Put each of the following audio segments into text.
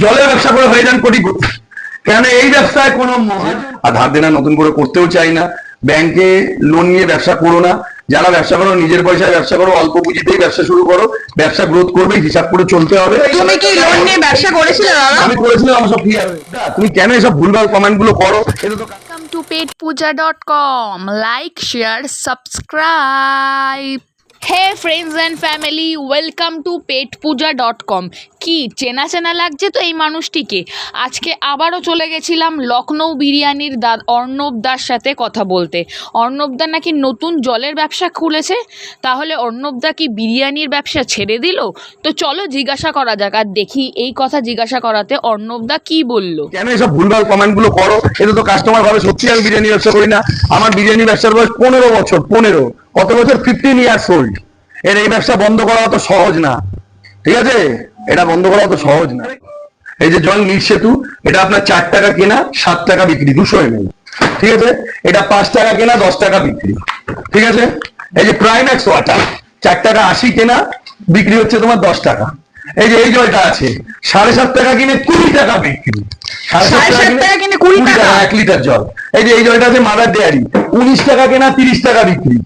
জলের ব্যবসা করে হয়ে যান কোটিপতি কেন এই ব্যবসায় কোনো আর ধার দেনা নতুন করে করতেও চাই না। ব্যাংকে লোন নিয়ে ব্যবসা করো না। যারা ব্যবসা করো নিজের পয়সায় ব্যবসা করো অল্প পুঁজিতেই ব্যবসা শুরু করো। ব্যবসা গ্রোথ করবে হিসাব করে চলতে হবে। তুমি কি লোন নিয়ে ব্যবসা করেছিলে দাদা আমি করেছিলাম আমার সব ক্লিয়ার তুমি কেন এসব ভুলভাল কমেন্টগুলো করো? এটা তো welcome to petpuja.com like share subscribe hey friends and family welcome to Pet Puja dot com কি চেনা চেনা লাগছে তো এই মানুষটিকে? আজকে আবারও চলে গেছিলাম লখনৌ বিরিয়ানির দা, অর্ণব দার সাথে কথা বলতে। অর্ণব দা নাকি নতুন জলের ব্যবসা খুলেছে? তাহলে অর্ণব দা কি বিরিয়ানির ব্যবসা ছেড়ে দিল? তো চলো জিজ্ঞাসা করা যাক, আর দেখি এই কথা জিজ্ঞাসা করাতে অর্ণব দা কি বলল। কেন এসব ভুলভাল কমেন্টগুলো করো? এটা তো কাস্টমার ভাবে সত্যি আমি বিরিয়ানি ব্যবসা করি না। আমার বিরিয়ানি ব্যবসার বয়স পনেরো বছর, পনেরো। কত বছর ফিফটিন ইয়ার্স ওল্ড? এর এই ব্যবসা বন্ধ করা অত সহজ না। ঠিক আছে? এটা বন্ধ করা অত সহজ না। এই যে জল নীল সেতু, এটা আপনার চার টাকা কেনা, সাত টাকা বিক্রি, দুশো এম ঠিক আছে? এটা পাঁচ টাকা কেনা, দশ টাকা বিক্রি। ঠিক আছে? এই যে প্রাইম্যাক্স ওয়াটার চার টাকা আশি কেনা, বিক্রি হচ্ছে তোমার দশ টাকা। এই যে এই জলটা আছে সাড়ে সাত টাকা কিনে কুড়ি টাকা বিক্রি। সাড়ে সাত টাকা কিনে কুড়ি টাকা? এক লিটার জল। এই যে এই জলটা আছে মাদার ডেয়ারি উনিশ টাকা কেনা তিরিশ টাকা বিক্রি।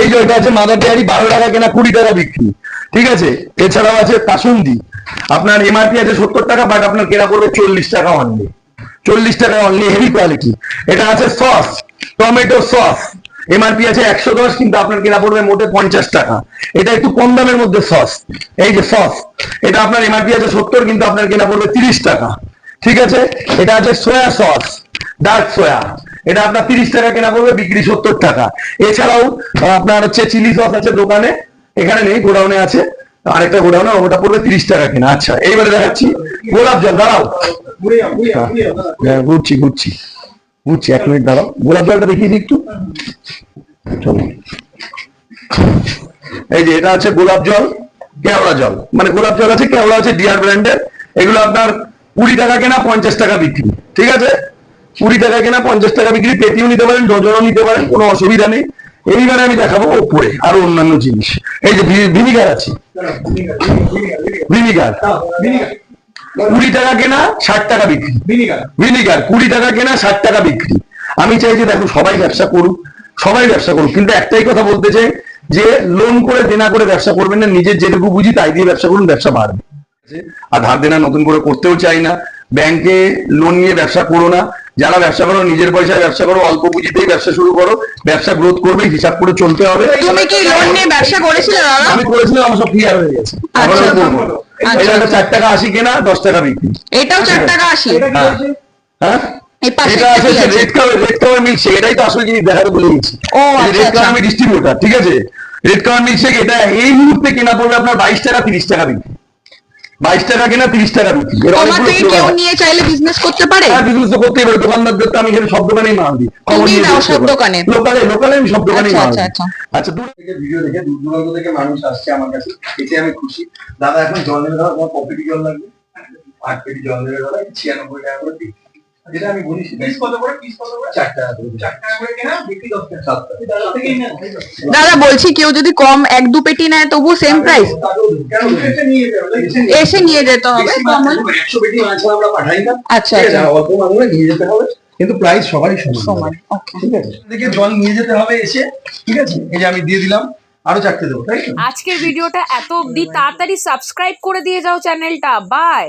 এই জলটা আছে মাদার ডেয়ারি বারো টাকা কেনা কুড়ি টাকা বিক্রি। ঠিক আছে? এছাড়াও আছে কাসুন্দি। আপনার এমআরপি আছে সত্তর টাকা বাট আপনার কেনা পড়বে চল্লিশ টাকা অনলি চল্লিশ টাকা অনলি হেভি কোয়ালিটি এটা আছে সস টমেটো সস এমআরপি আছে একশো দশ, কিন্তু আপনার কেনা পড়বে মোটে পঞ্চাশ টাকা। এটা একটু কম দামের মধ্যে সস। এই যে সস, এটা আপনার এমআরপি আছে সত্তর, কিন্তু আপনার কেনা পড়বে তিরিশ টাকা। ঠিক আছে? এটা আছে সয়া সস ডার্ক সয়া এটা আপনার তিরিশ টাকা কেনা পড়বে, বিক্রি সত্তর টাকা। এছাড়াও, আপনার হচ্ছে চিলি সস আছে দোকানে, এখানে নেই, গোডাউনে আছে। আরেকটা গোডাউনে ওটা পড়বে তিরিশ টাকা কেনা। আচ্ছা এইবারে দেখাচ্ছি। গোলাপ জল, দাঁড়াও। হ্যাঁ ঘুরছি ঘুরছি। ঘুরছি এক মিনিট দাঁড়াও। গোলাপ জলটা দেখিয়ে দিই একটু। চলো। এই যে এটা আছে গোলাপ জল কেওড়া জল। মানে গোলাপ জল আছে কেওড়া আছে ডিয়ার ব্র্যান্ডের। এগুলো আপনার কুড়ি টাকা কেনা পঞ্চাশ টাকা বিক্রি। ঠিক আছে? কুড়ি টাকা কেনা পঞ্চাশ টাকা বিক্রি। পেটিও নিতে পারেন ডজনও নিতে পারেন কোনো অসুবিধা নেই। এইবারে আমি দেখাবো ওপরে আরও অন্যান্য জিনিস। এই যে ভিনিগার আছে। ভিনিগার। কুড়ি টাকা কেনা ষাট টাকা বিক্রি। ভিনিগার। কুড়ি টাকা কেনা ষাট টাকা বিক্রি। আমি চাই যে দেখো সবাই ব্যবসা করুক সবাই ব্যবসা করুক। কিন্তু একটাই কথা বলতে চাই যে লোন করে দেনা করে ব্যবসা করবেন না নিজের যেটুকু বুঝি তাই দিয়ে ব্যবসা করুন ব্যবসা বাড়বে। আর ধার দেনা নতুন করে করতেও চাই না। ব্যাংকে লোন নিয়ে ব্যবসা করো না। যারা ব্যবসা করো নিজের পয়সায় ব্যবসা করো অল্প পুঁজিতেই ব্যবসা শুরু করো। ব্যবসা গ্রোথ করবে হিসাব করে চলতে হবে। তুমি কি লোন নিয়ে ব্যবসা করেছিলে দাদা? আমি করেছিলাম আমার সব ক্লিয়ার হয়ে গেছে। আচ্ছা। আচ্ছা। এটা চার টাকা আশি কেনা দশ টাকা বিক্রি এটাও চার টাকা আশি হ্যাঁ। হ্যাঁ? এটা? Red colour red colour milkshake এটাই তো আসলে জিনিস দেখাতে বলে আচ্ছা, রেড আচ্ছা। কালার আমি ডিস্ট্রিবিউটার ঠিক আছে রেড কালার মিল্কশেক এটা এই মুহূর্তে কেনা পড়বে আপনার বাইশ টাকা তিরিশ টাকা বিক্রি বাইশ টাকা কিনা তিরিশ টাকা বিক্রি। তোমার থেকে কেউ নিয়ে চাইলে বিজনেস করতে পারে? হ্যাঁ বিজনেস তো করতেই পারে। দোকানদারদের তো আমি এখানে সব দোকানেই মাল দিই। তুমি সব দোকানে? লোকালে লোকালে আমি সব দোকানেই আচ্ছা, মাল আচ্ছা, দিই। আচ্ছা। আচ্ছা দূর থেকে ভিডিও দেখে দূর দূরান্ত থেকে মানুষ আসছে আমার কাছে। এতে আমি খুশি। দাদা এখন জল নেবে দাদা তোমার কপেটি জল লাগবে। আট পেটি জল নেবে দাদা ছিয়ানব্বই টাকা করে বিক্রি। যেটা আমি বলি পিস কত করে? পিস কত করে? চার টাকা করে। চার টাকা করে কেনা? বিক্রি দশ টাকা। সাত দাদা থেকেই নেন দাদা বলছি কেউ যদি কম এক দু পেটি নেয় তবু সেম প্রাইস এসে নিয়ে যেতে হবে। পেটি মাছ আমরা পাঠাই না। আচ্ছা আচ্ছা। অল্প নিয়ে যেতে হবে। কিন্তু প্রাইস সবারই সমান। সমান ঠিক আছে। দেখে জল নিয়ে যেতে হবে এসে। ঠিক আছে? এই যে আমি দিয়ে দিলাম। আরও চারটে দেবো তাই আজকের ভিডিওটা এত অবধি। তাড়াতাড়ি সাবস্ক্রাইব করে দিয়ে যাও চ্যানেলটা। বাই